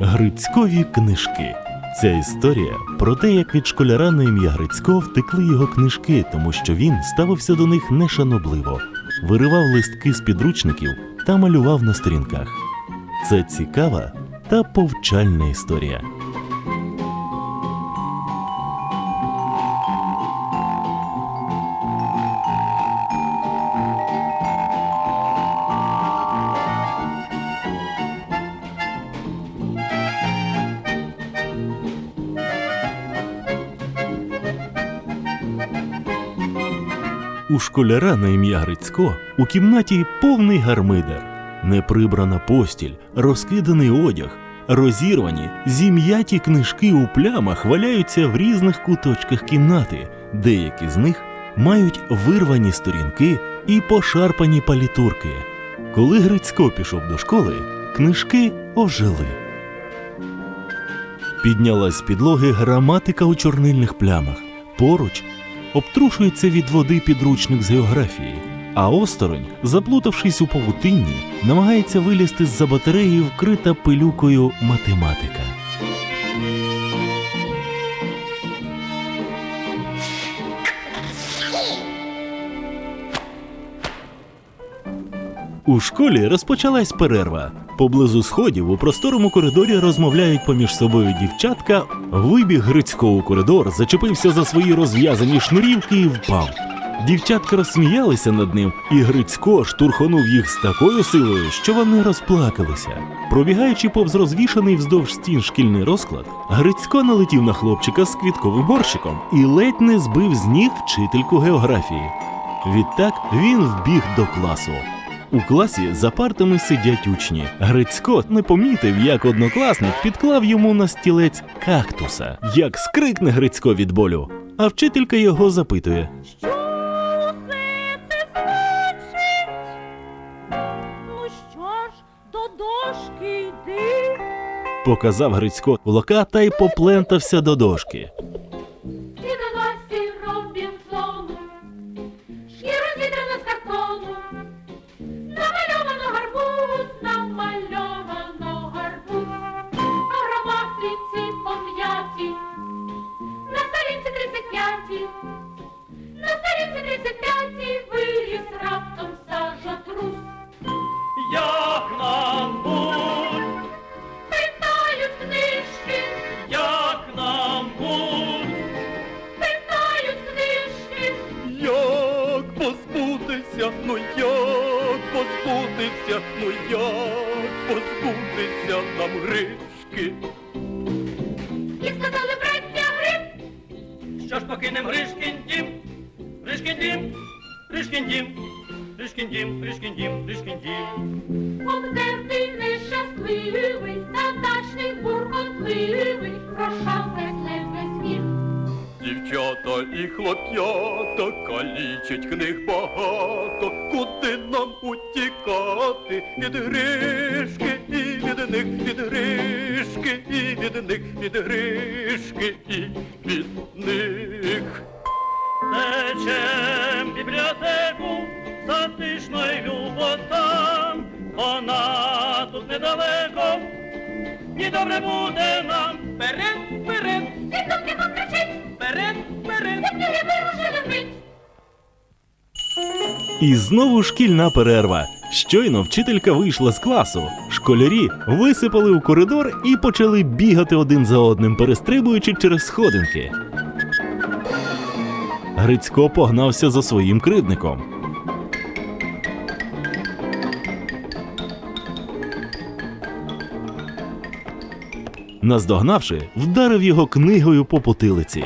Грицькові книжки. Ця історія про те, як від школяра на ім'я Грицько втекли його книжки, тому що він ставився до них нешанобливо, виривав листки з підручників та малював на сторінках. Це цікава та повчальна історія. У школяра на ім'я Грицько у кімнаті повний гармидер, неприбрана постіль, розкиданий одяг, розірвані, зім'яті книжки у плямах валяються в різних куточках кімнати, деякі з них мають вирвані сторінки і пошарпані палітурки. Коли Грицько пішов до школи, книжки ожили. Піднялась з підлоги граматика у чорнильних плямах. Поруч обтрушується від води підручник з географії, а осторонь, заплутавшись у павутинні, намагається вилізти з-за батареї вкрита пилюкою математика. У школі розпочалась перерва. Поблизу сходів у просторому коридорі розмовляють поміж собою дівчатка. Вибіг Грицько у коридор, зачепився за свої розв'язані шнурівки і впав. Дівчатка розсміялися над ним, і Грицько штурхонув їх з такою силою, що вони розплакалися. Пробігаючи повз розвішаний вздовж стін шкільний розклад, Грицько налетів на хлопчика з квітковим горщиком і ледь не збив з ніг вчительку географії. Відтак він вбіг до класу. У класі за партами сидять учні. Грицько не помітив, як однокласник підклав йому на стілець кактуса. Як скрикне Грицько від болю. А вчителька його запитує? Ну показав Грицько кулака та й поплентався до дошки. Нам гришки. і сказали браття гриб. Що ж покинем Гришкін дім, Гришкін дім, Гришкін дім, Гришкін дім, Гришкін дім, Гришкін дім. Обдертий нещасливий, задачний буркотливий, гроша без сміх. Дівчата і хлоп'ята калічать книг багато, куди нам утікати від гришки і від них, від гришки і від них, від гришки і від них. Течем бібліотеку затишно й любо вона тут недалеко, і добре буде нам. Вперед, вперед, Дідом не покричить, І знову шкільна перерва. Щойно вчителька вийшла з класу. Школярі висипали у коридор і почали бігати один за одним, перестрибуючи через сходинки. Грицько погнався за своїм кривдником. Наздогнавши, вдарив його книгою по потилиці.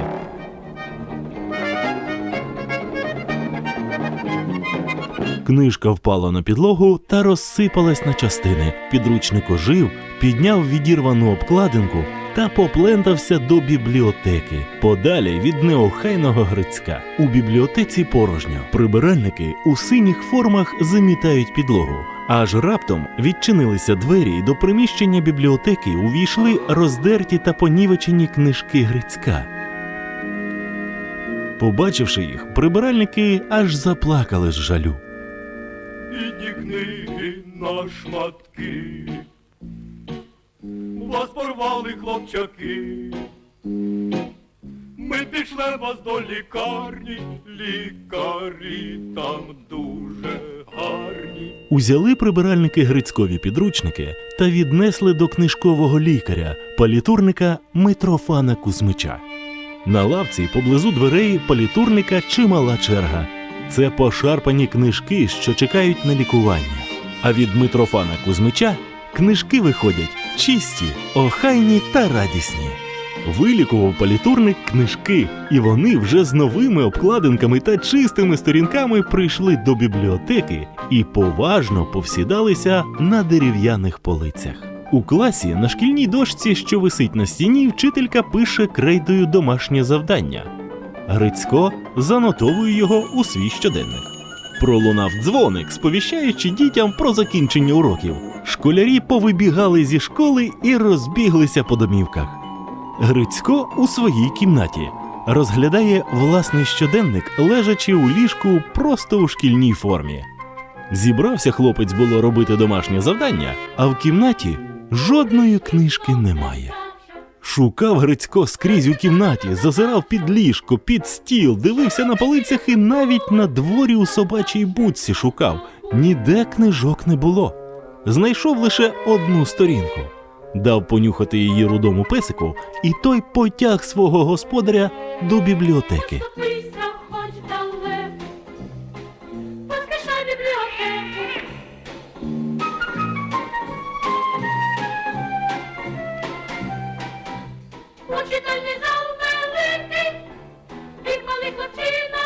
Книжка впала на підлогу та розсипалась на частини. Підручник ожив, підняв відірвану обкладинку та поплентався до бібліотеки, подалі від неохайного Грицька. У бібліотеці порожньо. Прибиральники у синіх формах замітають підлогу. Аж раптом відчинилися двері, і до приміщення бібліотеки увійшли роздерті та понівечені книжки Грицька. Побачивши їх, прибиральники аж заплакали з жалю. І ті книги на шматки. Вас порвали хлопчаки. Ми пішли вас до лікарні, лікарі там дуже гарні. Узяли прибиральники грицькові підручники та віднесли до книжкового лікаря, палітурника Митрофана Кузьмича. На лавці поблизу дверей палітурника чимала черга. Це пошарпані книжки, що чекають на лікування. А від Митрофана Кузьмича книжки виходять чисті, охайні та радісні. Вилікував палітурник книжки, і вони вже з новими обкладинками та чистими сторінками прийшли до бібліотеки і поважно повсідалися на дерев'яних полицях. У класі на шкільній дошці, що висить на стіні, вчителька пише крейдою домашнє завдання. Грицько занотовує його у свій щоденник. Пролунав дзвоник, сповіщаючи дітям про закінчення уроків. Школярі повибігали зі школи і розбіглися по домівках. Грицько у своїй кімнаті розглядає власний щоденник, лежачи у ліжку просто у шкільній формі. Зібрався хлопець було робити домашнє завдання, а в кімнаті жодної книжки немає. Шукав Грицько скрізь у кімнаті, зазирав під ліжко, під стіл, дивився на полицях і навіть на дворі у собачій будці шукав. Ніде книжок не було. Знайшов лише одну сторінку. Дав понюхати її рудому песику, і той потяг свого господаря до бібліотеки. Хоч далеко. Бібліотеку. Читальний зал великий, малий хлопчина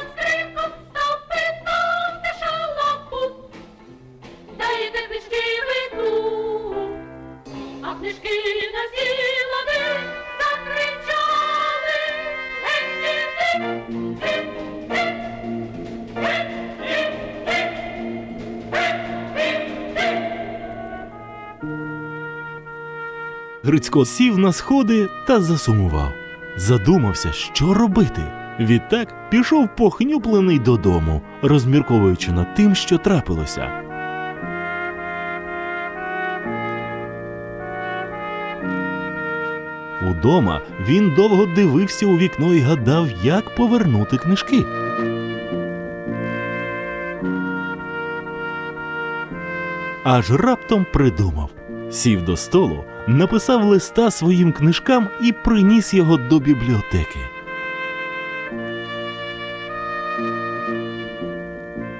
Грицько сів на сходи та засумував. Задумався, що робити. Відтак пішов похнюплений додому, розмірковуючи над тим, що трапилося. Удома він довго дивився у вікно і гадав, як повернути книжки. Аж раптом придумав. Сів до столу, написав листа своїм книжкам і приніс його до бібліотеки.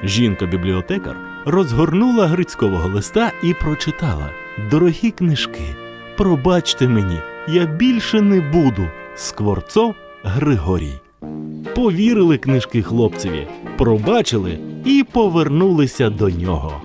Жінка-бібліотекар розгорнула Грицькового листа і прочитала: Дорогі книжки, пробачте мені, я більше не буду. Скворцов Григорій. Повірили книжки хлопцеві, пробачили і повернулися до нього.